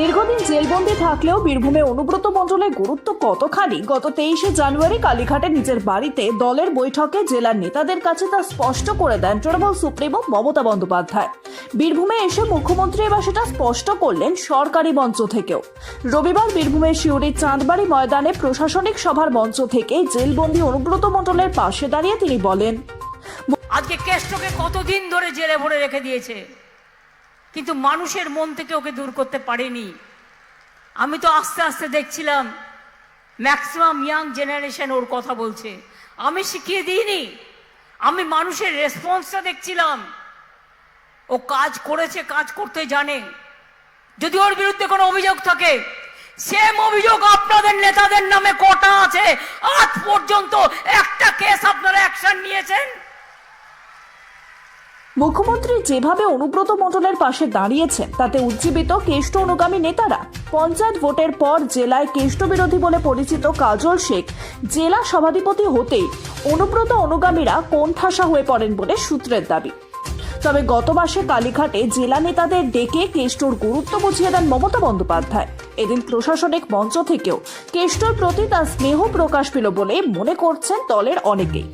দীর্ঘদিন জেলবন্দি থাকলেও বীরভূমে অনুব্রত মণ্ডলের গুরুত্ব কতখানি? গত তেইশে জানুয়ারি কালীঘাটে নিজের বাড়িতে দলের বৈঠকে জেলার নেতাদের কাছে তা স্পষ্ট করে দেন তৃণমূল সুপ্রিমো মমতা বন্দ্যোপাধ্যায়। বীরভূমে এসে মুখ্যমন্ত্রী এবার সেটা স্পষ্ট করলেন সরকারি মঞ্চ থেকেও। রবিবার বীরভূমের শিউরির চাঁদবাড়ি ময়দানে প্রশাসনিক সভার মঞ্চ থেকে জেলবন্দি অনুব্রত মণ্ডলের পাশে দাঁড়িয়ে তিনি বলেন, আজকে কেষ্টকে কতদিন ধরে জেলে ভরে রেখে দিয়েছে? কিন্তু মানুষের মন থেকে ওকে দূর করতে পারেনি। আমি তো আস্তে আস্তে দেখছিলাম, ম্যাক্সিমাম ইয়াং জেনারেশন ওর কথা বলছে। আমি শিখিয়ে দিইনি, আমি মানুষের রেসপন্সটা দেখছিলাম। ও কাজ করেছে, কাজ করতে জানে। যদি ওর বিরুদ্ধে কোনো অভিযোগ থাকে, সেম অভিযোগ আপনাদের নেতাদের নামে কটা আছে? আজ পর্যন্ত একটা কেস আপনারা অ্যাকশন নিয়েছেন? মুখ্যমন্ত্রী যেভাবে অনুব্রত মণ্ডলের পাশে দাঁড়িয়েছেন, তাতে উজ্জীবিত কেষ্ট অনুগামী নেতারা পঞ্চায়েত ভোটের পর জেলায় কেষ্ট বিরোধী বলে পরিচিত কাজল শেখ জেলা সভাধিপতি হতেই অনুব্রত অনুগামীরা কোণঠাসা হয়ে পড়েন বলে সূত্রের দাবি। তবে গত মাসে কালীঘাটে জেলা নেতাদের ডেকে কেষ্টর গুরুত্ব বুঝিয়ে দেন মমতা বন্দ্যোপাধ্যায়। এদিন প্রশাসনিক মঞ্চ থেকেও কেষ্টর প্রতি তার স্নেহ প্রকাশ পেল বলে মনে করছেন দলের অনেকেই।